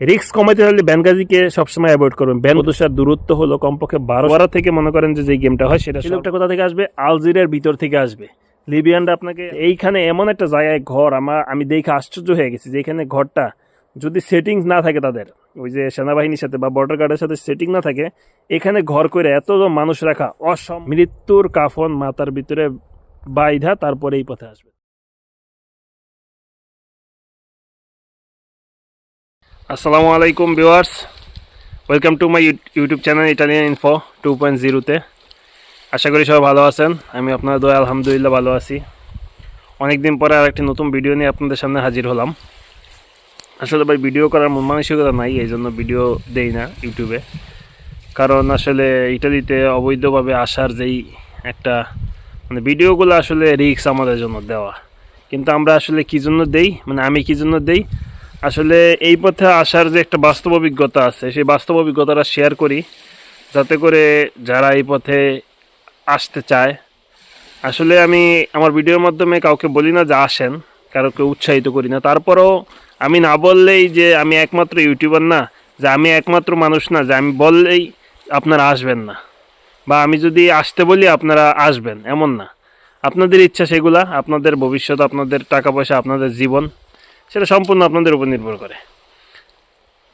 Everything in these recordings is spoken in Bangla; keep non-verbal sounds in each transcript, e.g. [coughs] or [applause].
রিক্স কমাইতে হলে ব্যানগাজিকে সবসময় অ্যাভয়েড করবেন। ব্যান প্রদূষার দূরত্ব হলো কমপক্ষে বারো বারো থেকে মনে করেন যে যে গেমটা হয় সেটা লোকটা কোথা থেকে আসবে? আলজিরের ভিতর থেকে আসবে। লিবিয়ানরা আপনাকে এইখানে এমন একটা জায়গায় ঘর আমার আমি দেখে আশ্চর্য হয়ে গেছি যে এখানে ঘরটা যদি সেটিংস না থাকে তাদের ওই যে সেনাবাহিনীর সাথে বা বর্ডার গার্ডের সাথে সেটিং না থাকে এখানে ঘর করে এত মানুষ রাখা অসম মৃত্যুর কাফন মাথার ভিতরে বাইধা তারপরে এই পথে আসবে। আসসালামু আলাইকুম viewers. Welcome to my YouTube channel Italian info two point জিরোতে আশা করি সবাই ভালো আছেন। আমি আপনার দয়া, আলহামদুলিল্লাহ ভালো আছি। অনেকদিন পরে আর একটি নতুন ভিডিও নিয়ে আপনাদের সামনে হাজির হলাম। আসলে ভাই ভিডিও করার মন মানসিকতা নাই এই জন্য ভিডিও দেই না ইউটিউবে কারণ আসলে ইটালিতে অবৈধভাবে আসার যেই একটা মানে ভিডিওগুলো আসলে রিক্স আমাদের জন্য দেওয়া। কিন্তু আমরা আসলে কী জন্য দেই? মানে আমি কী জন্য দেই? আসলে এই পথে আসার যে একটা বাস্তব অভিজ্ঞতা আছে, সেই বাস্তব অভিজ্ঞতাটা শেয়ার করি। যাতে করে যারা এই পথে আসতে চায়, আসলে আমি আমার ভিডিওর মাধ্যমে কাউকে বলি না যে আসেন, কারোকে উৎসাহিত করি না। তারপরেও আমি না বললেই যে আমি একমাত্র ইউটিউবার না, যে আমি একমাত্র মানুষ না, যে আমি বললেই আপনারা আসবেন না। বা আমি যদি আসতে বলি, আপনারা আসবেন, এমন না। আপনাদের ইচ্ছা সেগুলা, আপনাদের ভবিষ্যৎ, আপনাদের টাকা পয়সা, আপনাদের জীবন সেটা সম্পূর্ণ আপনাদের উপর নির্ভর করে।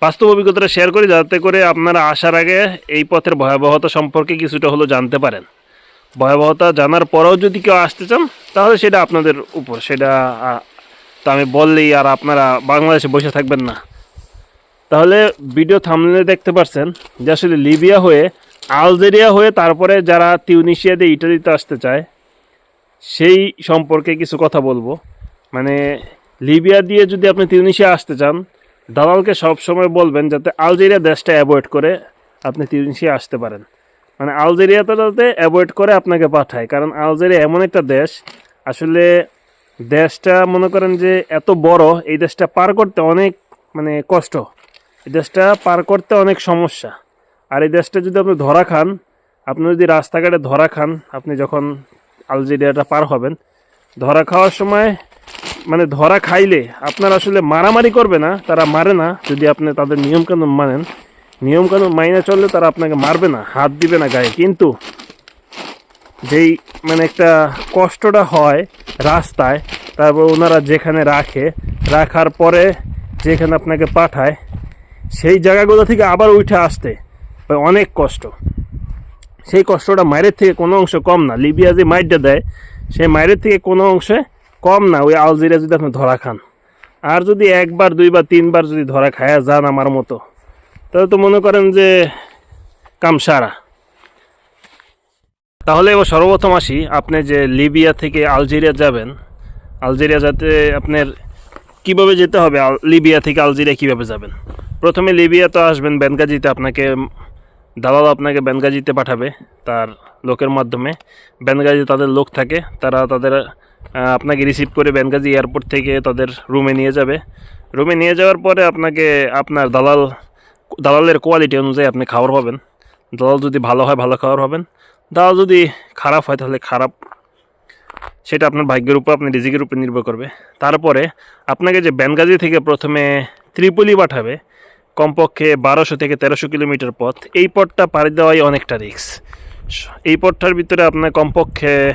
বাস্তব অভিজ্ঞতাটা শেয়ার করি যাতে করে আপনারা আসার আগে এই পথের ভয়াবহতা সম্পর্কে কিছুটা হলেও জানতে পারেন। ভয়াবহতা জানার পরেও যদি কেউ আসতে চান, তাহলে সেটা আপনাদের উপর। সেটা তো আমি বললেই আর আপনারা বাংলাদেশে বসে থাকবেন না। তাহলে ভিডিও থামলে দেখতে পারছেন যে আসলে লিবিয়া হয়ে, আলজেরিয়া হয়ে তারপরে যারা তিউনিশিয়া দিয়ে ইটালিতে আসতে চায়, সেই সম্পর্কে কিছু কথা বলব। মানে লিবিয়া দিয়ে যদি আপনি তিউনিশিয়া আসতে চান, দালালকে সবসময় বলবেন যাতে আলজেরিয়া দেশটা অ্যাভয়েড করে আপনি তিউনিশিয়া আসতে পারেন। মানে আলজেরিয়াতে যাতে অ্যাভয়েড করে আপনাকে পাঠায়, কারণ আলজেরিয়া এমন একটা দেশ, আসলে দেশটা মনে করেন যে এত বড়, এই দেশটা পার করতে অনেক মানে কষ্ট। এই দেশটা পার করতে অনেক সমস্যা। আর এই দেশটা যদি আপনি ধরা খান, আপনি যদি রাস্তাঘাটে ধরা খান, আপনি যখন আলজেরিয়াটা পার হবেন, ধরা খাওয়ার সময় মানে ধরা খাইলে আপনার আসলে মারামারি করবে না, তারা মারে না। যদি আপনি তাদের নিয়মকানুন মানেন, নিয়মকানুন মাইনে চললে তারা আপনাকে মারবে না, হাত দিবে না গায়ে। কিন্তু যেই মানে একটা কষ্টটা হয় রাস্তায়, তারপর ওনারা যেখানে রাখে, রাখার পরে যেখানে আপনাকে পাঠায়, সেই জায়গাগুলো থেকে আবার উঠে আসতে অনেক কষ্ট। সেই কষ্টটা মায়ের থেকে কোনো অংশ কম না। লিবিয়া যে মাইরটা দেয়, সেই মায়ের থেকে কোনো অংশে কম না, ওই আলজেরিয়া যদি আপনি ধরা খান। আর যদি একবার, দুইবার, তিনবার যদি ধরা খায়া যান আমার মতো, তাহলে তো মনে করেন যে কাম সারা তাহলে এবার সর্বপ্রথম আসি, আপনি যে লিবিয়া থেকে আলজেরিয়া যাবেন, আলজেরিয়া যাতে আপনার কীভাবে যেতে হবে লিবিয়া থেকে আলজেরিয়া কীভাবে যাবেন? প্রথমে লিবিয়া তো আসবেন, বেনগাজিতে আপনাকে দালাল আপনাকে বেনগাজিতে পাঠাবে তার লোকের মাধ্যমে। বেনগাজি তাদের লোক থাকে, তারা তাদের আপনাকে রিসিভ করে বেনগাজি এয়ারপোর্ট থেকে তাদের রুমে নিয়ে যাবে। রুমে নিয়ে যাওয়ার পরে আপনাকে আপনার দালাল, দালালের কোয়ালিটি অনুযায়ী আপনি খাবার পাবেন। দালাল যদি ভালো হয়, ভালো খাবার পাবেন। দালাল যদি খারাপ হয়, তাহলে খারাপ। সেটা আপনার ভাগ্যের উপর, আপনি রিজিকের উপর নির্ভর করবে। তারপরে আপনাকে যে বেনগাজি থেকে প্রথমে ত্রিপলি পাঠাবে, কমপক্ষে বারোশো থেকে তেরোশো কিলোমিটার পথ। এই পথটা পাড়ি দেওয়াই অনেকটা রিক্স এই পথটার ভিতরে আপনার কমপক্ষে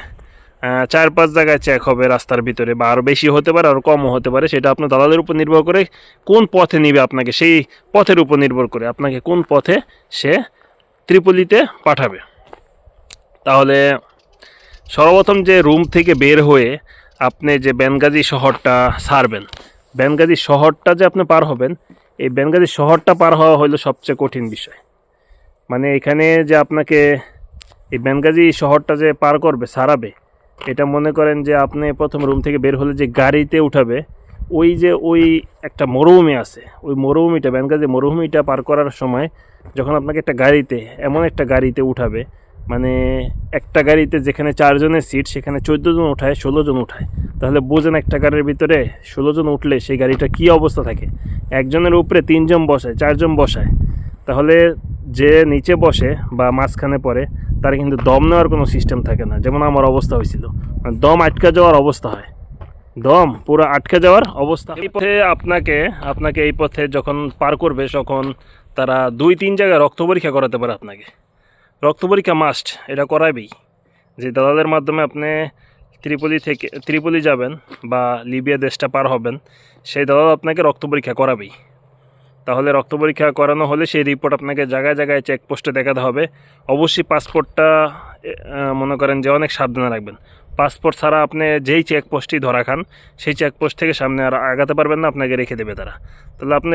চার পাঁচ জায়গায় চেক হবে রাস্তার ভিতরে বা আরও বেশি হতে পারে আরও কমও হতে পারে। সেটা আপনার দালালের উপর নির্ভর করে কোন পথে নিবে আপনাকে, সেই পথের উপর নির্ভর করে আপনাকে কোন পথে সে ত্রিপলিতে পাঠাবে। তাহলে সর্বপ্রথম যে রুম থেকে বের হয়ে আপনি যে বেনগাজি শহরটা সারবেন, বেনগাজি শহরটা যে আপনি পার হবেন, এই বেনগাজি শহরটা পার হওয়া হলো সবচেয়ে কঠিন বিষয়। মানে এখানে যে আপনাকে এই বেনগাজি শহরটা যে পার করবে, সারাবে এটা মনে করেন যে আপনি প্রথম রুম থেকে বের হলে যে গাড়িতে উঠাবে, ওই যে ওই একটা মরুভূমি আছে, ওই মরুভূমিটা বেনগাজি মরুভূমিটা পার করার সময় যখন আপনাকে একটা গাড়িতে, এমন একটা গাড়িতে উঠাবে মানে একটা গাড়িতে যেখানে চারজনের সিট, সেখানে চোদ্দ জন উঠায়, ষোলো জন উঠায়। তাহলে বোঝেন একটা গাড়ির ভিতরে ষোলো জন উঠলে সেই গাড়িটা কী অবস্থা থাকে? একজনের উপরে তিনজন বসায়, চারজন বসায়। তাহলে যে নিচে বসে বা মাঝখানে পড়ে, তার কিন্তু দম নেওয়ার কোনো সিস্টেম থাকে না। যেমন আমার অবস্থা হয়েছিল। মানে দম আটকে যাওয়ার অবস্থা হয়। দম পুরো আটকে যাওয়ার অবস্থা। এই পথে আপনাকে আপনাকে এই পথে যখন পার করবে, তখন তারা দুই তিন জায়গায় রক্ত পরীক্ষা করাতে পারে আপনাকে। রক্ত পরীক্ষা মাস্ট এটা করাবেই। যে দালালের মাধ্যমে আপনি ত্রিপলি থেকে, ত্রিপলি যাবেন বা লিবিয়া দেশটা পার হবেন, সেই দালাল আপনাকে রক্ত পরীক্ষা করাবেই। তাহলে রক্ত পরীক্ষা করানো হলে সেই রিপোর্ট আপনাকে জায়গায় জায়গায় চেকপোস্টে দেখাতে হবে। অবশ্যই পাসপোর্টটা মনে করেন যে অনেক সাবধানে রাখবেন। পাসপোর্ট ছাড়া আপনি যেই চেকপোস্টই ধরা খান, সেই চেকপোস্ট থেকে সামনে আর আগাতে পারবেন না, আপনাকে রেখে দেবে তারা। তাহলে আপনি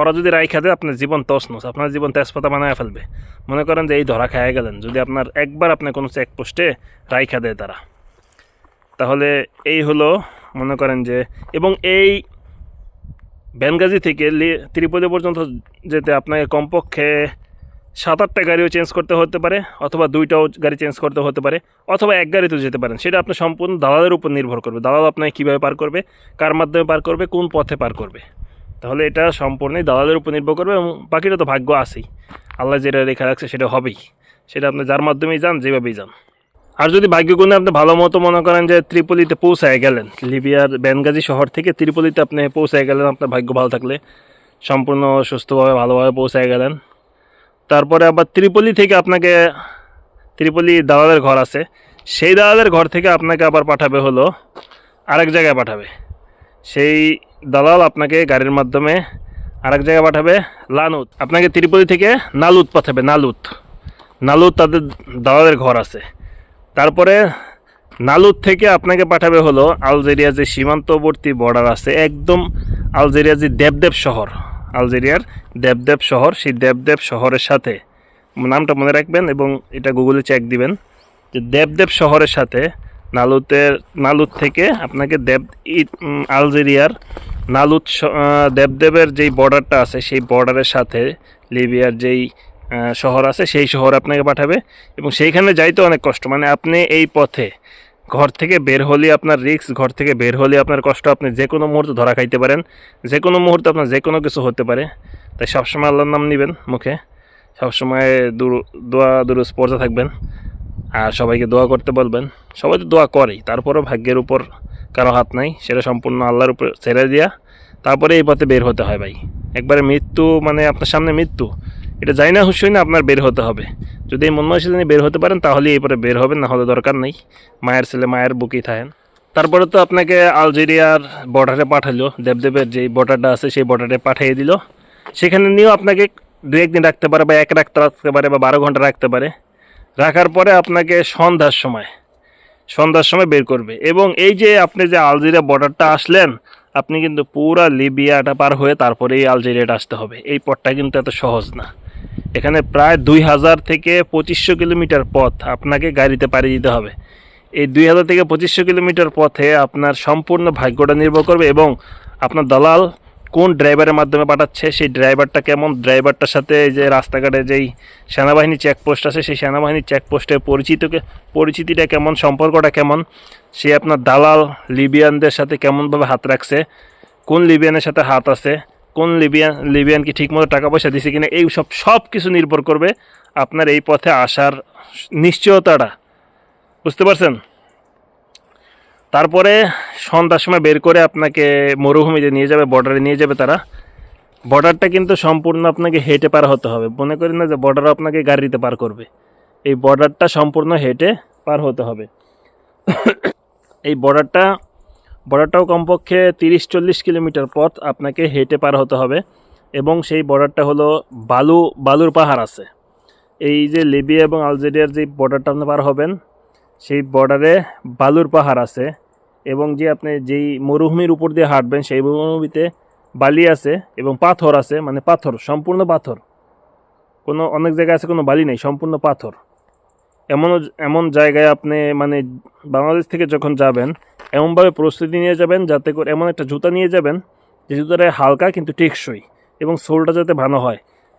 ওরা যদি রাইখা দেয়, আপনার জীবন তসনস আপনার জীবন তেজপাতা বানায় ফেলবে। মনে করেন যে এই ধরা খায় গেলেন, যদি আপনার একবার আপনি কোনো চেকপোস্টে রাইখা দেয় তারা। তাহলে এই হলো, মনে করেন যে, এবং এই বেনগাজি থেকে ত্রিপলি পর্যন্ত যেতে আপনাকে কমপক্ষে সাত আটটা গাড়িও চেঞ্জ করতে হতে পারে, অথবা দুইটাও গাড়ি চেঞ্জ করতে হতে পারে, অথবা এক গাড়িতেও যেতে পারেন। সেটা আপনার সম্পূর্ণ দালালের উপর নির্ভর করবে। দালাল আপনাকে কীভাবে পার করবে, কার মাধ্যমে পার করবে, কোন পথে পার করবে। তাহলে এটা সম্পূর্ণই দালালের উপর নির্ভর করবে এবং বাকিটা তো ভাগ্য আছেই। আল্লাহ যেটা রেখা রাখছে সেটা হবেই। সেটা আপনি যার মাধ্যমেই যান, যেভাবেই যান। আর যদি ভাগ্যগুণে আপনি ভালো মতো মনে করেন যে ত্রিপলিতে পৌঁছায় গেলেন, লিবিয়ার বেনগাজি শহর থেকে ত্রিপলিতে আপনি পৌঁছায় গেলেন, আপনার ভাগ্য ভালো থাকলে, সম্পূর্ণ সুস্থভাবে, ভালোভাবে পৌঁছায় গেলেন। তারপরে আবার ত্রিপলি থেকে আপনাকে, ত্রিপলি দালালের ঘর আছে। সেই দালালের ঘর থেকে আপনাকে আবার পাঠাবে হলো, আরেক জায়গায় পাঠাবে। সেই দালাল আপনাকে গাড়ির মাধ্যমে আরেক জায়গায় পাঠাবে, লানুত। আপনাকে ত্রিপলি থেকে নালুত পাঠাবে, নালুত। নালুত তাদের দালালের ঘর আছে। তারপরে নালুর থেকে আপনাকে পাঠাবে হলো আলজেরিয়া যে সীমান্তবর্তী বর্ডার আছে, একদম আলজেরিয়া যে দেবদেব শহর, আলজেরিয়ার দেবদেব শহর, সেই দেবদেব শহরের সাথে, নামটা মনে রাখবেন এবং এটা গুগলে চেক দিবেন, যে দেবদেব শহরের সাথে নালুতের নালুত থেকে আপনাকে দেব আলজেরিয়ার নালুত দেবদেবের যেই বর্ডারটা আছে, সেই বর্ডারের সাথে লিবিয়ার যেই শহর আছে, সেই শহর আপনাকে পাঠাবে এবং সেইখানে যাইতে অনেক কষ্ট। মানে আপনি এই পথে ঘর থেকে বের হলে আপনার রিস্ক ঘর থেকে বের হলে আপনার কষ্ট। আপনি যে কোনো মুহূর্তে ধরা খাইতে পারেন, যে কোনো মুহূর্তে আপনার যে কোনো কিছু হতে পারে। তাই সবসময় আল্লাহর নাম নেবেন মুখে। সবসময় দূর, দোয়া দুরুস পড়তে থাকবেন। আর সবাইকে দোয়া করতে বলবেন। সবাই তো দোয়া করেই, তারপরও ভাগ্যের উপর কারও হাত নাই। সেটা সম্পূর্ণ আল্লাহর উপর ছেড়ে দেওয়া তারপরে এই পথে বের হতে হয় ভাই। একবারে মৃত্যু মানে আপনার সামনে মৃত্যু। এটা যাই না হুসই না আপনার বের হতে হবে। যদি এই মন মানসিকতা বের হতে পারেন তাহলে এই পরে বের হবেন না হলে দরকার নেই। মায়ের ছেলে, মায়ের বুকেই থাকেন। তারপরে তো আপনাকে আলজেরিয়ার বর্ডারে পাঠালো, দেবদেবের যেই বর্ডারটা আছে, সেই বর্ডারে পাঠিয়ে দিল। সেখানে নিয়েও আপনাকে দু একদিন রাখতে পারে, বা এক রাখতে রাখতে পারে, বা বারো ঘণ্টা রাখতে পারে। রাখার পরে আপনাকে সন্ধ্যার সময় সন্ধ্যার সময় বের করবে। এবং এই যে আপনি যে আলজেরিয়া বর্ডারটা আসলেন, আপনি কিন্তু পুরা লিবিয়াটা পার হয়ে তারপরে এই আলজেরিয়াটা আসতে হবে। এই পথটা কিন্তু এত সহজ না। এখানে প্রায় দুই হাজার থেকে পঁচিশশো কিলোমিটার পথ আপনাকে গাড়িতে পাড়ি দিতে হবে। এই দুই হাজার থেকে পঁচিশশো কিলোমিটার পথে আপনার সম্পূর্ণ ভাগ্যটা নির্ভর করবে এবং আপনার দালাল কোন ড্রাইভারের মাধ্যমে পাঠাচ্ছে, সেই ড্রাইভারটা কেমন ড্রাইভারটার সাথে যে রাস্তাঘাটে যেই সেনাবাহিনী চেকপোস্ট আছে, সেই সেনাবাহিনী চেকপোস্টের পরিচিতকে পরিচিতিটা কেমন, সম্পর্কটা কেমন, সে আপনার দালাল লিবিয়ানদের সাথে কেমনভাবে হাত রাখছে, কোন লিবিয়ানের সাথে হাত আছে কোন লিবিয়ান লিবিয়ানকে ঠিকমতো টাকা পয়সা দিছে কিনা, এই সব সব কিছু নির্ভর করবে আপনার এই পথে আসার নিশ্চয়তাটা। বুঝতে পারছেন? তারপরে সন্ধ্যার সময় বের করে আপনাকে মরুভূমিতে নিয়ে যাবে বর্ডারে নিয়ে যাবে তারা। বর্ডারটা কিন্তু সম্পূর্ণ আপনাকে হেঁটে পার হতে হবে। মনে করেন না যে বর্ডার আপনাকে গাড়িতে পার করবে। এই বর্ডারটা সম্পূর্ণ হেঁটে পার হতে হবে। এই বর্ডারটা বর্ডারটাও কমপক্ষে তিরিশ চল্লিশ কিলোমিটার পথ আপনাকে হেঁটে পার হতে হবে এবং সেই বর্ডারটা হলো বালু, বালুর পাহাড় আছে। এই যে লিবিয়া এবং আলজেরিয়ার যে বর্ডারটা আপনি পার হবেন, সেই বর্ডারে বালুর পাহাড় আছে এবং যে আপনি যেই মরুভূমির উপর দিয়ে হাঁটবেন, সেই মরুভূমিতে বালি আছে এবং পাথর আছে মানে পাথর, সম্পূর্ণ পাথর। কোনো, অনেক জায়গায় আছে কোনো বালি নেই, সম্পূর্ণ পাথর। এমন এমন জায়গায় আপনি মানে বাংলাদেশ থেকে যখন যাবেন, এমনভাবে প্রস্তুতি নিয়ে যাবেন যাতে করে এমন একটা জুতা নিয়ে যাবেন যে জুতাটা হালকা কিন্তু টেকসই এবং সোলটা যাতে ভালো হয়।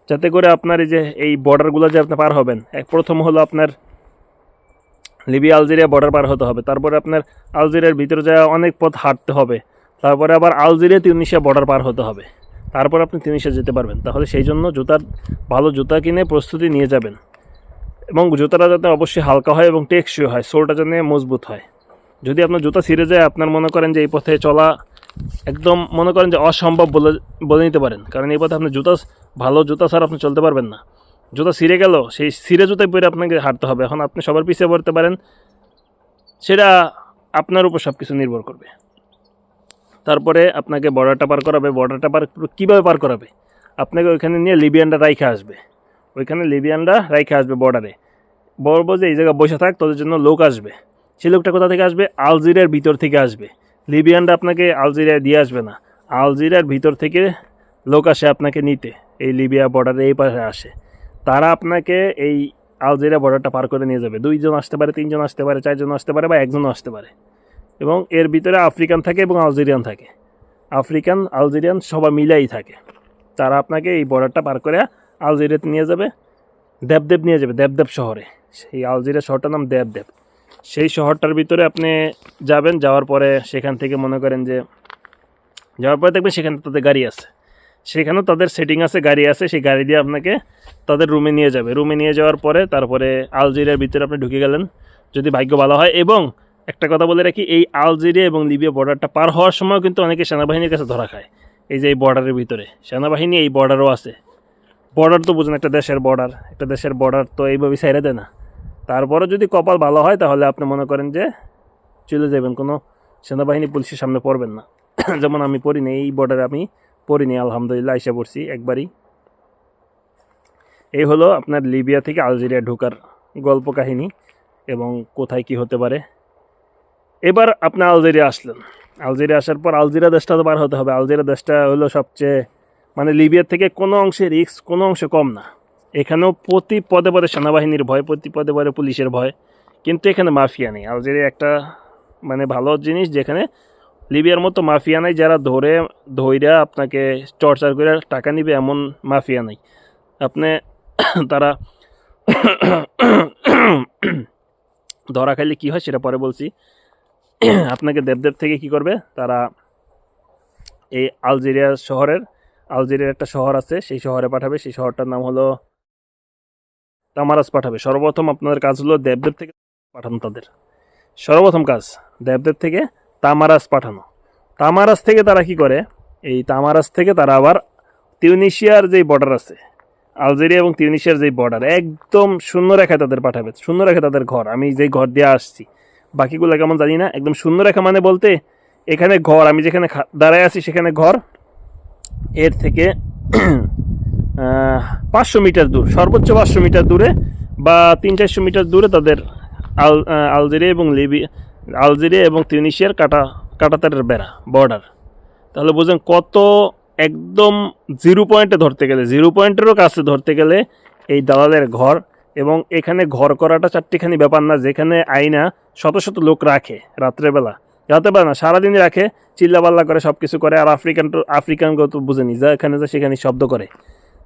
যাতে করে আপনার এই যে, এই বর্ডারগুলো যে আপনি পার হবেন, এক প্রথম হলো আপনার লিবিয়া আলজেরিয়া বর্ডার পার হতে হবে। তারপরে আপনার আলজেরিয়ার ভিতরে যাওয়া অনেক পথ হাঁটতে হবে। তারপরে আবার আলজেরিয়া, তিউনিশিয়া বর্ডার পার হতে হবে। তারপর আপনি তিউনিশিয়া যেতে পারবেন। তাহলে সেই জন্য জুতার, ভালো জুতা কিনে প্রস্তুতি নিয়ে যাবেন। এবং জুতাটা যাতে অবশ্যই হালকা হয় এবং টেকসই হয়, সোলটা যেন মজবুত হয়। যদি আপনার জুতা ছিঁড়ে যায়, আপনার মনে করেন যে এই পথে চলা একদম মনে করেন যে অসম্ভব বলে বলে নিতে পারেন। কারণ এই পথে আপনি জুতা, ভালো জুতা ছাড়া আপনি চলতে পারবেন না। জুতা ছিঁড়ে গেল, সেই ছিঁড়ে জুতায় পরে আপনাকে হাঁটতে হবে। এখন আপনি সবার পিছিয়ে পড়তে পারেন, সেটা আপনার উপর সব কিছু নির্ভর করবে। তারপরে আপনাকে বর্ডারটা পার করাবে। বর্ডারটা পার কীভাবে পার করাবে? আপনাকে ওইখানে নিয়ে লিবিয়ানরা রাইখে আসবে। ওইখানে লিবিয়ানরা রাইখে আসবে বর্ডারে বলব যে এই জায়গায় বসে থাক, তোদের জন্য লোক আসবে। সেই লোকটা কোথা থেকে আসবে? আলজিরিয়ার ভিতর থেকে আসবে। লিবিয়ানরা আপনাকে আলজিরিয়া দিয়ে আসবে না। আলজিরিয়ার ভিতর থেকে লোক আসে আপনাকে নিতে। এই লিবিয়া বর্ডারে এই পাশে আসে। তারা আপনাকে এই আলজেরিয়া বর্ডারটা পার করে নিয়ে যাবে। দুইজন আসতে পারে, তিনজন আসতে পারে, চারজন আসতে পারে বা একজনও আসতে পারে। এবং এর ভিতরে আফ্রিকান থাকে এবং আলজেরিয়ান থাকে। আফ্রিকান, আলজেরিয়ান সবাই মিলাই থাকে। তারা আপনাকে এই বর্ডারটা পার করে আলজেরিয়াতে নিয়ে যাবে, দেবদেব নিয়ে যাবে, দেবদেব শহরে। সেই আলজেরিয়া শহরটার নাম দেবদেব। সেই শহরটার ভিতরে আপনি যাবেন, যাওয়ার পরে সেখান থেকে মনে করেন যে, যাওয়ার পরে দেখবেন সেখানে তাদের গাড়ি আছে। সেখানেও তাদের সেটিং আছে, গাড়ি আছে, সেই গাড়ি দিয়ে আপনাকে তাদের রুমে নিয়ে যাবে। রুমে নিয়ে যাওয়ার পরে তারপরে আলজেরিয়ার ভিতরে আপনি ঢুকে গেলেন, যদি ভাগ্য ভালো হয়। এবং একটা কথা বলে রাখি, এই আলজেরিয়া এবং লিবিয়া বর্ডারটা পার হওয়ার সময় কিন্তু অনেকে সেনাবাহিনীর কাছে ধরা খায়। এই যে এই বর্ডারের ভিতরে। সেনাবাহিনী এই বর্ডারও আছে। বর্ডার তো বুঝেন, একটা দেশের বর্ডার একটা দেশের বর্ডার তো এইভাবে সাইরে দেয় না। তারপরে যদি কপাল ভালো হয়, তাহলে আপনি মনে করেন যে চলে যাবেন, কোনো সেনাবাহিনী, পুলিশের সামনে পড়বেন না। [coughs] যেমন আমি পড়িনি এই বর্ডারে আমি পড়িনি আলহামদুলিল্লাহ এসে পড়ছি একবারই। এই হলো আপনার লিবিয়া থেকে আলজেরিয়া ঢোকার গল্প কাহিনী এবং কোথায় কি হতে পারে। এবার আপনি আলজেরিয়া আসলেন। আলজেরিয়া আসার পর আলজেরিয়া দেশটা তো বার হতে হবে। আলজেরিয়া দেশটা হলো সবচেয়ে মানে লিবিয়ার থেকে কোনো অংশে রিস্ক, কোনো অংশে কম না। এখানেও প্রতি পদে পদে সেনাবাহিনীর ভয়, প্রতি পদে পদে পুলিশের ভয়। কিন্তু এখানে মাফিয়া নেই। আলজেরিয়া একটা মানে ভালো জিনিস যেখানে লিবিয়ার মতো মাফিয়া নাই, যারা ধরে, ধইরা আপনাকে টর্চার করে টাকা নিবে এমন মাফিয়া নাই। আপনি [coughs] তারা [coughs] ধরা খাইলে কী হয় সেটা পরে বলছি। [coughs] আপনাকে দেবদেব থেকে কি করবে? তারা এই আলজেরিয়া শহরের আলজেরিয়ার একটা শহর আছে, সেই শহরে পাঠাবে। সেই শহরটার নাম হলো তামারাস পাঠাবে। সর্বপ্রথম আপনাদের কাজ হলো দেবদেব থেকে পাঠানো তাদের। সর্বপ্রথম কাজ, দেবদেব থেকে তামারাস পাঠানো। তামারাস থেকে তারা কি করে? এই তামারাস থেকে তারা আবার তিউনিশিয়ার যেই বর্ডার আছে, আলজেরিয়া এবং তিউনিশিয়ার যেই বর্ডার একদম শূন্য রেখায় তাদের পাঠাবে। শূন্য রেখা তাদের ঘর, আমি যেই ঘর দিয়ে আসছি। বাকিগুলো কেমন জানি না, একদম শূন্য রেখা মানে বলতে এখানে ঘর, আমি যেখানে দাঁড়ায় আছি সেখানে ঘর এর থেকে [clears throat] পাঁচশো মিটার দূর, সর্বোচ্চ পাঁচশো মিটার দূরে বা তিন চারশো মিটার দূরে তাদের আল আলজেরিয়া এবং লিবি, আলজেরিয়া এবং তিউনিশিয়ার কাটা, কাটাতারের বেড়া, বর্ডার। তাহলে বুঝেন কত একদম জিরো পয়েন্টে ধরতে গেলে, জিরো পয়েন্টেরও কাছে ধরতে গেলে এই দালালের ঘর এবং এখানে ঘর করাটা চারটিখানি ব্যাপার না, যেখানে আইনা শত শত লোক রাখে রাত্রেবেলা। রাতে পারে না সারাদিন রাখে, চিল্লাপাল্লা করে সব কিছু করে, আর আফ্রিকান তো আফ্রিকান তো বুঝেনি যা এখানে যা সেখানে শব্দ করে।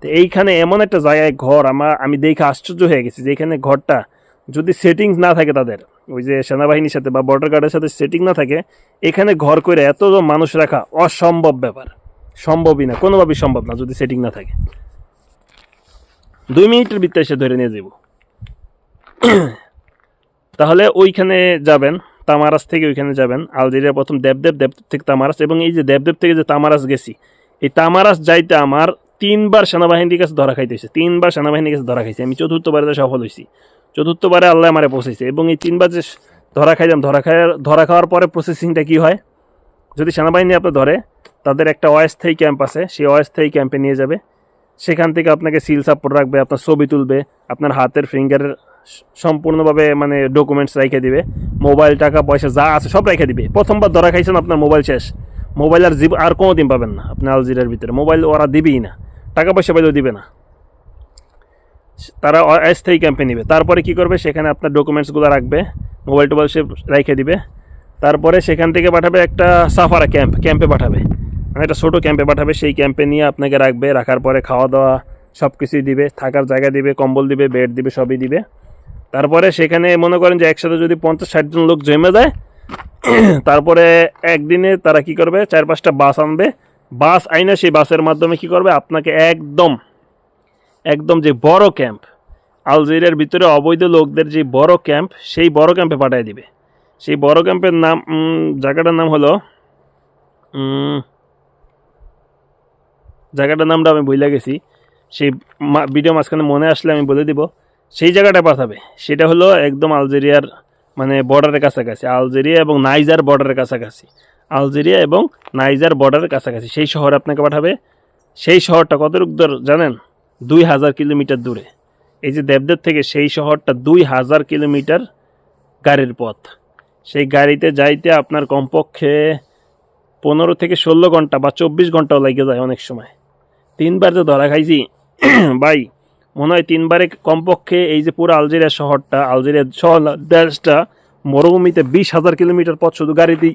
তো এইখানে এমন একটা জায়গায় ঘর আমার আমি দেখে আশ্চর্য হয়ে গেছি যে এখানে ঘরটা যদি সেটিংস না থাকে তাদের, ওই যে সেনাবাহিনীর সাথে বা বর্ডার গার্ডের সাথে সেটিং না থাকে, এখানে ঘর করে এত মানুষ রাখা অসম্ভব ব্যাপার। সম্ভবই না, কোনোভাবেই সম্ভব না যদি সেটিং না থাকে। দুই মিনিটের ভিতরে এসে ধরে নিয়ে যাব। [coughs] তাহলে ওইখানে যাবেন তামারাস থেকে ওইখানে যাবেন আলজেরিয়া প্রথম দেবদেব দেব থেকে তামারাস এবং এই যে দেবদেব থেকে যে তামারাস গেছি, এই তামারাস যাইতে আমার তিনবার সেনাবাহিনীর কাছে ধরা খাইতে হয়েছে তিনবার সেনাবাহিনীর কাছে ধরা খাইছে, আমি চতুর্থবারে সফল হয়েছি চতুর্থবারে আল্লাহ আমারে পৌঁছেছে এবং এই তিনবার যে ধরা খাইলাম, ধরা খাওয়ার ধরা খাওয়ার পরে প্রসেসিংটা কী হয়? যদি সেনাবাহিনী আপনার ধরে, তাদের একটা অস্থায়ী ক্যাম্প আছে, সেই অস্থায়ী ক্যাম্পে নিয়ে যাবে, সেখান থেকে আপনাকে সিল সাপোর্ট রাখবে, আপনার ছবি তুলবে, আপনার হাতের ফিঙ্গারের সম্পূর্ণভাবে মানে ডকুমেন্টস রেখে দিবে। মোবাইল টাকা, পয়সা যা আছে সব রেখে দিবে। প্রথমবার ধরা খাইছেন আপনার মোবাইল শেষ। মোবাইল আর জীব আর কোনো দিন পাবেন না আপনি আলজিরার ভিতরে। মোবাইল ওরা দিবেই না। টাকা পয়সা পাইলেও দিবে না। তারা অস্থায়ী ক্যাম্পে নিবে। তারপরে কি করবে? সেখানে আপনার ডকুমেন্টসগুলো রাখবে। মোবাইল টোবাইল সে রেখে দিবে। তারপরে সেখান থেকে পাঠাবে একটা সাফারা ক্যাম্প ক্যাম্পে পাঠাবে। মানে একটা ছোটো ক্যাম্পে পাঠাবে। সেই ক্যাম্পে নিয়ে আপনাকে রাখবে। রাখার পরে খাওয়া দাওয়া সব কিছুই দিবে। থাকার জায়গা দিবে, কম্বল দিবে বেড দিবে, সবই দিবে। তারপরে সেখানে মনে করেন যে একসাথে যদি পঞ্চাশ, ষাট জন লোক জমে যায়, [clears throat] তারপরে একদিনে তারা কি করবে? চার পাঁচটা বাস আনবে। বাস আইনে সেই বাসের মাধ্যমে কি করবে? আপনাকে একদম একদম যে বড় ক্যাম্প, আলজেরিয়ার ভিতরে অবৈধ লোকদের যে বড় ক্যাম্প, সেই বড় ক্যাম্পে পাঠিয়ে দিবে। সেই বড় ক্যাম্পের নাম জায়গাটার নাম হলো জায়গাটার নামটা আমি ভুলে গেছি। সেই ভিডিও মাঝখানে মনে আসলে আমি বলে দিব। সেই জায়গাটা পাঠাবে। সেটা হলো একদম আলজেরিয়ার মানে বর্ডারের কাছাকাছি। আলজেরিয়া এবং নাইজার বর্ডারের কাছাকাছি। আলজেরিয়া এবং নাইজার বর্ডারের কাছাকাছি। সেই শহরে আপনাকে পাঠাবে। সেই শহরটা কতটুক দূর জানেন? দুই হাজার কিলোমিটার দূরে। এই যে দেবদেব থেকে সেই শহরটা দুই হাজার কিলোমিটার গাড়ির পথ। সেই গাড়িতে যাইতে আপনার কমপক্ষে পনেরো থেকে ষোলো ঘণ্টা বা চব্বিশ ঘন্টাও লেগে যায় অনেক সময়। তিনবার যে ধরা খাইছি, ভাই মনে হয় তিনবারে কমপক্ষে এই যে পুরো আলজেরিয়া শহরটা, আলজেরিয়া শহর দেশটা মরুভূমিতে বিশ হাজার কিলোমিটার পথ শুধু গাড়িতেই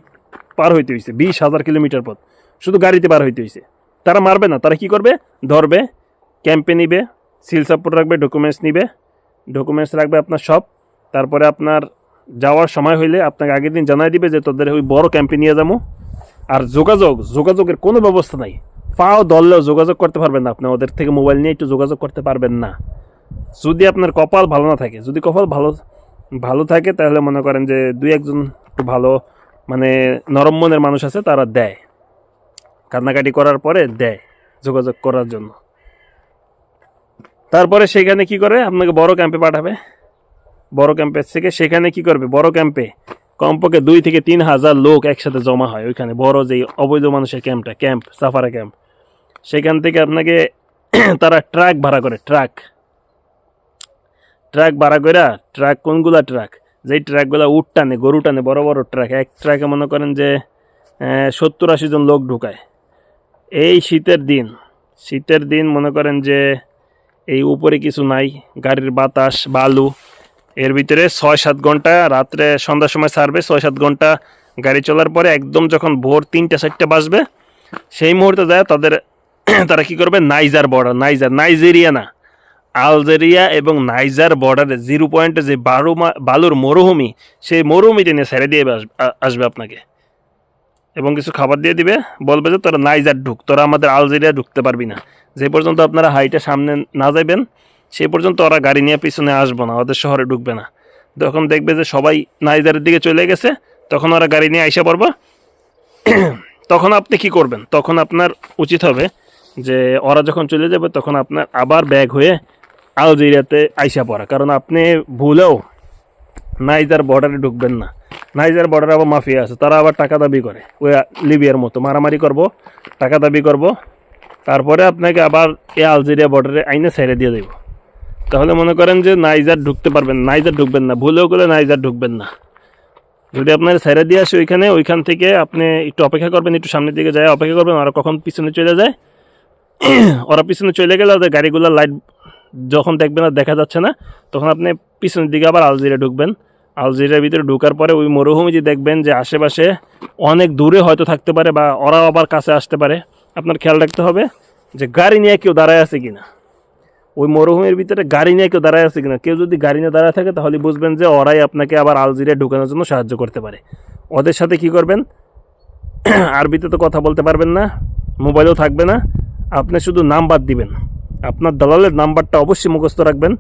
পার হইতে হয়েছে বিশ হাজার কিলোমিটার পথ শুধু গাড়িতে পার হইতে হয়েছে তারা মারবে না, তারা কি করবে? ধরবে, ক্যাম্পে নিবে, সিল সাপোর্ট রাখবে, ডকুমেন্টস নিবে, ডকুমেন্টস রাখবে আপনার সব। তারপরে আপনার যাওয়ার সময় হইলে আপনাকে আগের দিন জানাই দিবে যে তোদের ওই বড় ক্যাম্পে নিয়ে যাব। আর যোগাযোগ, যোগাযোগের কোনো ব্যবস্থা নাই। পাও দললেও যোগাযোগ করতে পারবেন না আপনি। ওদের থেকে মোবাইল নিয়ে একটু যোগাযোগ করতে পারবেন না। যদি আপনার কপাল ভালো না থাকে, যদি কপাল ভালো ভালো থাকে, তাহলে মনে করেন যে দুই একজন একটু ভালো মানে নরম মনের মানুষ আছে, তারা দেয়। কান্নাকাটি করার পরে দেয় যোগাযোগ করার জন্য। তারপরে সেখানে কি করে? আপনাকে বড় ক্যাম্পে পাঠাবে। বড় ক্যাম্পের থেকে সেখানে কি করবে? বড় ক্যাম্পে কমপক্ষে দুই থেকে তিন হাজার লোক একসাথে জমা হয় ওইখানে। বড় যেই অবৈধ মানুষের ক্যাম্পটা ক্যাম্প সাফারা ক্যাম্প সেখান থেকে আপনাকে [clears throat] তারা ট্রাক ভাড়া করে, ট্রাক। ট্রাক ভাড়া করে ট্রাক, কোনগুলা ট্রাক? যেই ট্রাকগুলো উট টানে, গরু টানে, বড় বড় ট্রাক, এক ট্রাকে মনে করেন যে সত্তর আশি জন লোক ঢুকায়। এই শীতের দিন শীতের দিন মনে করেন যে, এই উপরে কিছু নাই, গাড়ির বাতাস, বালু, এর ভিতরে ছয় সাত ঘণ্টা রাত্রে সন্ধ্যার সময় ছাড়বে ছয় সাত ঘণ্টা গাড়ি চলার পরে একদম যখন ভোর তিনটা, চারটে বাজবে, সেই মুহূর্তে যায় তাদের [clears throat] তারা কি করবে? নাইজার বর্ডার নাইজার, নাইজেরিয়া না। আলজেরিয়া এবং নাইজার বর্ডারে জিরো পয়েন্টে যে বারো বালুর মরুভূমি, সেই মরুভূমিতে নিয়ে ছেড়ে দিয়ে আস- আসবে আপনাকে। এবং কিছু খাবার দিয়ে দিবে, বলবে যে তোরা নাইজার ঢুক, তোরা আমাদের আলজেরিয়া ঢুকতে পারবি না। যে পর্যন্ত আপনারা হাইটে সামনে না যাবেন সেই পর্যন্ত ওরা গাড়ি নিয়ে পিছনে আসব না, ওদের শহরে ঢুকবে না। তখন দেখবে যে সবাই নাইজারের দিকে চলে গেছে, তখন ওরা গাড়ি নিয়ে আইসা পড়ব। [clears throat] তখন আপনি কি করবেন? তখন আপনার উচিত হবে যে ওরা যখন চলে যাবে, তখন আপনার আবার ব্যাগ হয়ে আলজেরিয়াতে আইসা পড়া। কারণ আপনি ভুলেও নাইজার বর্ডারে ঢুকবেন না। নাইজার বর্ডারে আবার মাফিয়া আছে, তারা আবার টাকা দাবি করে। ওই লিবিয়ার মতো, মারামারি করব, টাকা দাবি করব, তারপরে আপনাকে আবার এই আলজেরিয়া বর্ডারে আইনে ছেড়ে দিয়ে দেব। তাহলে মনে করেন যে নাইজার ঢুকতে পারবেন, নাইজার ঢুকবেন না, ভুলেও গেলে নাইজার ঢুকবেন না। যদি আপনার ছেড়ে দিয়ে আসে ওইখানে, ওইখান থেকে আপনি একটু অপেক্ষা করবেন, একটু সামনের দিকে যায়, অপেক্ষা করবেন, আর কখন পিছনে চলে যায় [clears throat] ওরা পিছনে চলে গেলে ওদের গাড়িগুলোর লাইট যখন দেখবেন আর দেখা যাচ্ছে না, তখন আপনি পিছনের দিকে আবার আলজেরিয়া ঢুকবেন। আলজেরিয়ার ভিতরে ঢোকার পরে ওই মরুভূমি যে দেখবেন যে আশেপাশে অনেক দূরে হয়তো থাকতে পারে বা ওরাও আবার কাছে আসতে পারে। আপনার খেয়াল রাখতে হবে যে গাড়ি নিয়ে কেউ দাঁড়ায় আছে কিনা। ওই মরুভূমির ভিতরে গাড়ি নিয়ে কেউ দাঁড়ায় আছে কিনা। কেউ যদি গাড়ি নিয়ে দাঁড়ায় থাকে, তাহলে বুঝবেন যে ওরাই আপনাকে আবার আলজেরিয়া ঢুকানোর জন্য সাহায্য করতে পারে। ওদের সাথে কি করবেন? [clears throat] আরবিতে তো কথা বলতে পারবেন না, মোবাইলও থাকবে না। আপনি শুধু নাম্বার দিবেন। আপনার দালালের নাম্বারটা অবশ্যই মুখস্থ রাখবেন।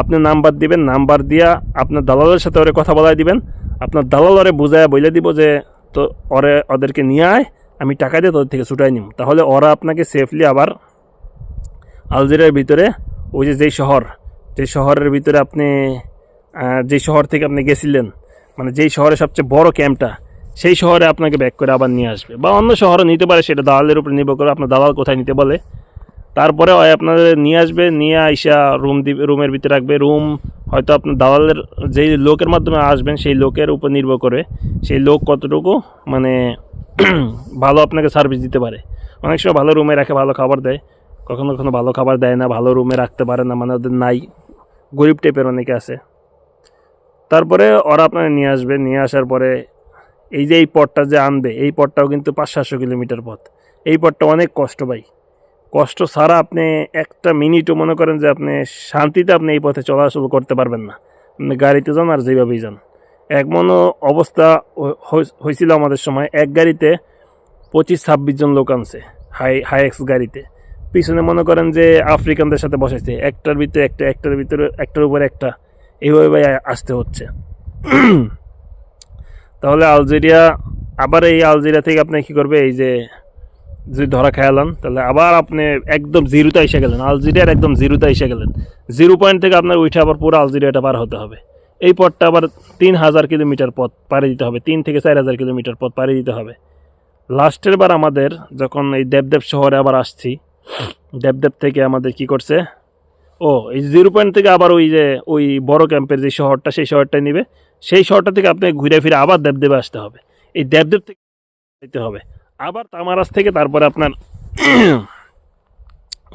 আপনি নাম্বার দিবেন, নাম্বার দিয়া আপনার দালালের সাথে ওরে কথা বলাই দিবেন। আপনার দালাল ওরে বুঝায় বলে দিব যে, তো ওরে, ওদেরকে নিয়ে আয়, আমি টাকা দিয়ে তোদের থেকে ছুটাই নিব তাহলে ওরা আপনাকে সেফলি আবার আলজেরিয়ার ভিতরে, ওই যে যেই শহর, যেই শহরের ভিতরে আপনি যেই শহর থেকে আপনি গেছিলেন মানে যেই শহরে সবচেয়ে বড় ক্যাম্পটা সেই শহরে আপনাকে ব্যাক করে আবার নিয়ে আসবে। বা অন্য শহরে নিতে পারে, সেটা দালালের উপরে নির্ভর করে আপনার দালাল কোথায় নিতে বলে। তারপরে ওই আপনাদের নিয়ে আসবে, নিয়ে আইসা রুম দিবে রুমের ভিতরে রাখবে। রুম হয়তো আপনার দালালের যেই লোকের মাধ্যমে আসবেন, সেই লোকের উপর নির্ভর করে সেই লোক কতটুকু মানে [clears throat] ভালো আপনাকে সার্ভিস দিতে পারে। অনেক সময় ভালো রুমে রাখে, ভালো খাবার দেয়। কখনো কখনো ভালো খাবার দেয় না, ভালো রুমে রাখতে পারে না মানে ওদের নাই। গরিব টাইপের অনেকে আছে। তারপরে ওরা আপনাকে নিয়ে আসবে। নিয়ে আসার পরে এই যে এই পথটা যে আনবে, এই পথটাও কিন্তু পাঁচ সাতশো কিলোমিটার পথ। এই পথটা অনেক কষ্ট ভাই। কষ্ট ছাড়া আপনি একটা মিনিটও মনে করেন যে আপনি শান্তিতে আপনি এই পথে চলাচল করতে পারবেন না। আপনি গাড়িতে যান আর যেভাবেই যান। এমনও অবস্থা হয়েছিল আমাদের সময়, এক গাড়িতে পঁচিশ ছাব্বিশ জন লোক আনছে, হাই হাই এক্স গাড়িতে। পিছনে মনে করেন যে আফ্রিকানদের সাথে বসেছে একটার ভিতরে একটা, একটার ভিতরে, একটার উপরে একটা। এইভাবে আসতে হচ্ছে। তাহলে আলজেরিয়া, আবার এই আলজেরিয়া থেকে আপনি কী করবে? এই যে যদি ধরা খেয়ালান তাহলে আবার আপনি একদম জিরোতে এসে গেলেন। আলজেরিয়ার একদম জিরোতে এসে গেলেন। জিরো পয়েন্ট থেকে আপনার উঠে আবার পুরো আলজেরিয়াটা পার হতে হবে। এই পথটা আবার তিন হাজার কিলোমিটার পথ পাড়ি দিতে হবে। তিন থেকে চার হাজার কিলোমিটার পথ পাড়ি দিতে হবে। লাস্টের বার আমাদের যখন এই দেবদেব শহরে আবার আসছি, দেবদেব থেকে আমাদের কি করছে? ও, এই জিরো পয়েন্ট থেকে আবার ওই যে, ওই বড় ক্যাম্পের যে শহরটা, সেই শহরটাই নিবে। সেই শহরটা থেকে আপনাকে ঘুরে ফিরে আবার দেবদেবে আসতে হবে। এই দেবদেব থেকে যেতে হবে। আবার তামারাস থেকে তারপরে আপনার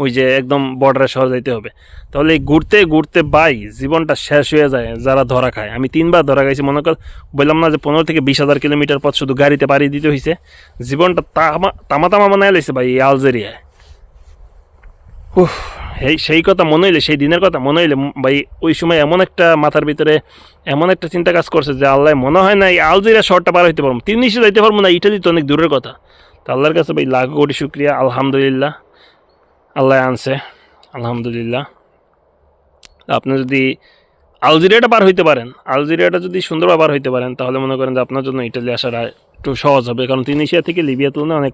ওই যে একদম বর্ডারের শহর যাইতে হবে। তাহলে এই ঘুরতে ঘুরতে বাই জীবনটা শেষ হয়ে যায় যারা ধরা খায়। আমি তিনবার ধরা খাইছি, মনে কর, বললাম না যে পনেরো থেকে বিশ হাজার কিলোমিটার পথ শুধু গাড়িতে পাড়ি দিতে হয়েছে জীবনটা তামা তামা তামা মনে লাইছে ভাই এই আলজেরিয়ায়। উফ সেই কথা মনে হইলে, সেই দিনের কথা মনে হইলে ভাই, ওই সময় এমন একটা মাথার ভিতরে এমন একটা চিন্তা কাজ করছে যে, আল্লাহ, মনে হয় না এই আলজিরা শহরটা পার হইতে পারব। তিন নিশে যাইতে পারব না ইটালি তো অনেক দূরের কথা। তো আল্লাহর কাছে, ভাই, লাখ কোটি শুক্রিয়া, আলহামদুলিল্লাহ। আল্লাহ আনছে, আলহামদুলিল্লাহ। আপনি যদি আলজেরিয়াটা পার হইতে পারেন আলজেরিয়াটা যদি সুন্দরভাবে পার হইতে পারেন, তাহলে মনে করেন যে আপনার জন্য ইটালি আসাটা একটু সহজ হবে, কারণ তিনিশিয়া থেকে লিবিয়া তুলনায় অনেক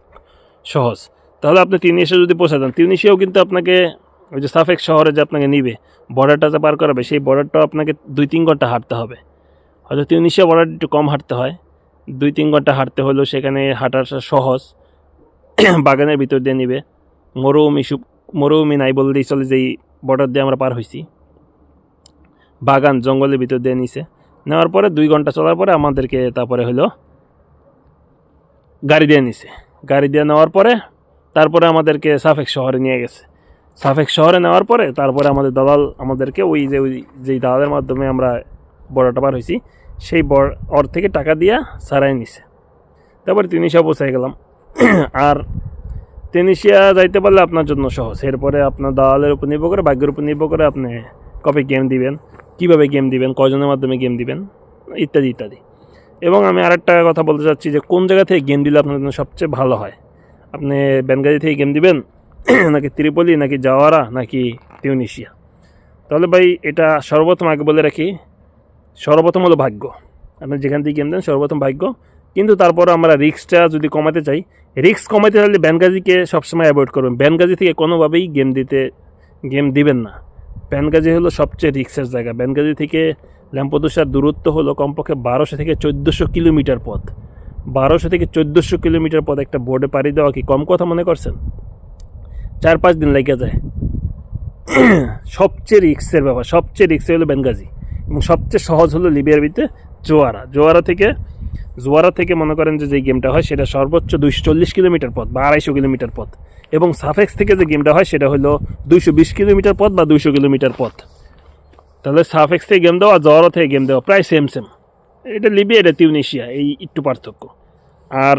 সহজ। তাহলে আপনি তিনিশিয়া যদি পৌঁছে যান তিনিশিয়াও কিন্তু আপনাকে ওই যে সাফেক শহরে যে আপনাকে নিবে বর্ডারটা যে পার করাবে, সেই বর্ডারটাও আপনাকে দুই তিন ঘণ্টা হাঁটতে হবে। হয়তো তিউনিশিয়া বর্ডার একটু কম হাঁটতে হয় দুই তিন ঘণ্টা হাঁটতে হলেও সেখানে হাঁটাটা সহজ। [clears throat] বাগানের ভিতর দিয়ে নিবে। মরুভূমি সু মরুভূমি নাই বললেই চলে যেই বর্ডার দিয়ে আমরা পার হয়েছি বাগান জঙ্গলের ভিতর দিয়ে নিছে। নেওয়ার পরে দুই ঘণ্টা চলার পরে আমাদেরকে তারপরে হলো গাড়ি দিয়ে নিছে। গাড়ি দিয়ে নেওয়ার পরে তারপরে আমাদেরকে সাফেক শহরে নিয়ে গেছে। সাফেক শহরে নেওয়ার পরে তারপরে আমাদের দালাল আমাদেরকে ওই যে ওই যেই দালালের মাধ্যমে আমরা বড়টা পার হয়েছি, সেই বড় ওর থেকে টাকা দিয়া সারাই নিছে। তারপরে তিনিশিয়া পৌঁছাই গেলাম। [clears throat] আর তিনিশিয়া যাইতে পারলে আপনার জন্য সহজ। এরপরে আপনার দালালের উপর নির্ভর করে, ভাগ্যের উপর নির্ভর করে আপনি কবে গেম দিবেন, কীভাবে গেম দিবেন কজনের মাধ্যমে গেম দিবেন, ইত্যাদি ইত্যাদি। এবং আমি আরেকটা কথা বলতে চাচ্ছি যে কোন জায়গা থেকে গেম দিলে আপনার জন্য সবচেয়ে ভালো হয়? আপনি বেনগাজি থেকে গেম দিবেন, [clears throat] নাকি ত্রিপলি, নাকি জাওয়ারা, নাকি তিউনিশিয়া? তাহলে ভাই, এটা সর্বপ্রথম আগে বলে রাখি, সর্বপ্রথম হলো ভাগ্য। আপনি যেখান থেকে গেম দেন, সর্বপ্রথম ভাগ্য। কিন্তু তারপর আমরা রিক্সটা যদি কমাতে চাই রিক্স কমাতে চাইলে ব্যানগাজিকে সবসময় অ্যাভয়েড করবেন। ব্যানগাজি থেকে কোনোভাবেই গেম দিতে, গেম দিবেন না। ব্যানগাজি হলো সবচেয়ে রিক্সের জায়গা। ব্যানগাজি থেকে ল্যাম্পদোসার দূরত্ব হলো কমপক্ষে বারোশো থেকে চোদ্দোশো কিলোমিটার পথ। বারোশো থেকে চোদ্দোশো কিলোমিটার পথ একটা বোর্ডে পাড়ি দেওয়া কি কম কথা মনে করছেন? চার পাঁচ দিন লেগে যায়। সবচেয়ে রিক্সের ব্যাপার, সবচেয়ে রিক্সে হলো বেনগাজি এবং সবচেয়ে সহজ হলো লিবিয়ার ভিতরে জোয়ারা। জোয়ারা থেকে জোয়ারা থেকে মনে করেন যে যে গেমটা হয় সেটা সর্বোচ্চ দুইশো চল্লিশ কিলোমিটার পথ বা আড়াইশো কিলোমিটার পথ এবং সাফেক্স থেকে যে গেমটা হয় সেটা হলো দুইশো বিশ কিলোমিটার পথ বা দুইশো কিলোমিটার পথ। তাহলে সাফেক্স থেকে গেম দেওয়া, জোয়ারা থেকে গেম দেওয়া, প্রায় সেম সেম এটা লিবিয়া, এটা তিউনেশিয়া, এই একটু পার্থক্য। আর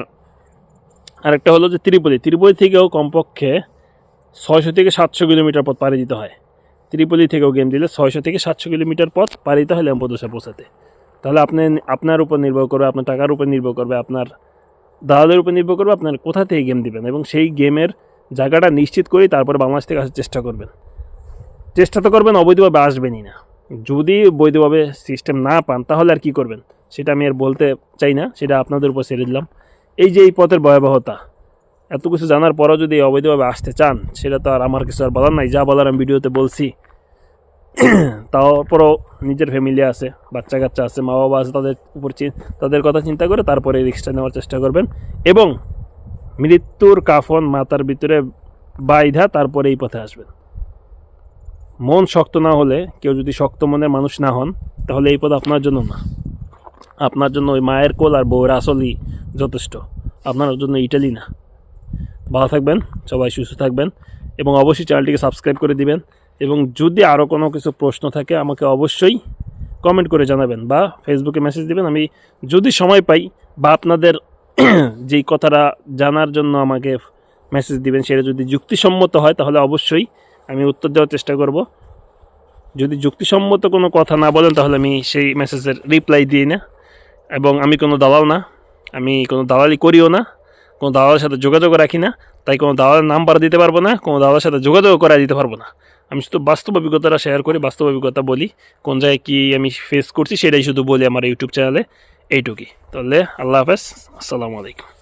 আরেকটা হলো যে ত্রিপলি ত্রিপলি থেকেও কমপক্ষে ছয়শো থেকে সাতশো কিলোমিটার পথ পাড়ি দিতে হয়। ত্রিপলি থেকেও গেম দিলে ছয়শো থেকে সাতশো কিলোমিটার পথ পাড়ি দিতে হয় ল্যাম্পোদোসা পৌঁছাতে। তাহলে আপনি আপনার উপর নির্ভর করবে, আপনার টাকার উপর নির্ভর করবে, আপনার দালালের উপর নির্ভর করবে, আপনার কোথা থেকে গেম দিবেন এবং সেই গেমের জায়গাটা নিশ্চিত করেই তারপরে বাংলাদেশ থেকে আসার চেষ্টা করবেন। চেষ্টা তো করবেন, অবৈধভাবে আসবেনই না। যদি বৈধভাবে সিস্টেম না পান, তাহলে আর কি করবেন? সেটা আমি আর বলতে চাই না, সেটা আপনাদের উপর ছেড়ে দিলাম। এই যে এই পথের ভয়াবহতা, এত কিছু জানার পরও যদি অবৈধভাবে আসতে চান, সেটা তো আর আমার কিছু আর বলার নাই। যা বলার আমি ভিডিওতে বলছি। [clears throat] তারপরও নিজের ফ্যামিলি আছে বাচ্চা কাচ্চা আছে মা বাবা আছে, তাদের উপর তাদের কথা চিন্তা করে তারপরে রিক্সটা নেওয়ার চেষ্টা করবেন। এবং মৃত্যুর কাফন মাথার ভিতরে বাইধা তারপরে এই পথে আসবেন। মন শক্ত না হলে, কেউ যদি শক্ত মনের মানুষ না হন, তাহলে এই পথ আপনার জন্য না। আপনার জন্য ওই মায়ের কোল আর বউয়ের আসলই যথেষ্ট। আপনার জন্য ইটালি না। ভালো থাকবেন, সবাই সুস্থ থাকবেন এবং অবশ্যই চ্যানেলটিকে সাবস্ক্রাইব করে দিবেন এবং যদি আরও কোনো কিছু প্রশ্ন থাকে আমাকে অবশ্যই কমেন্ট করে জানাবেন বা ফেসবুকে মেসেজ দিবেন। আমি যদি সময় পাই বা আপনাদের [clears throat] যেই কথাটা জানার জন্য আমাকে মেসেজ দিবেন সেটা যদি যুক্তিসম্মত হয় তাহলে অবশ্যই আমি উত্তর দেওয়ার চেষ্টা করব। যদি যুক্তিসম্মত কোনো কথা না বলেন তাহলে আমি সেই মেসেজের রিপ্লাই দিই না। এবং আমি কোনো দালাল না, আমি কোনো দালালি করিও না, কোনো দালালের সাথে যোগাযোগ রাখি না, তাই কোনো দালালের নাম্বার দিতে পারব না, কোনো দালালের সাথে যোগাযোগ করা দিতে পারব না। আমি শুধু বাস্তব অভিজ্ঞতাটা শেয়ার করি, বাস্তব অভিজ্ঞতা বলি, কোন জায়গায় কী আমি ফেস করছি সেটাই শুধু বলি আমার ইউটিউব চ্যানেলে এইটুকুই। তাহলে আল্লাহ হাফেজ, আসসালামু আলাইকুম।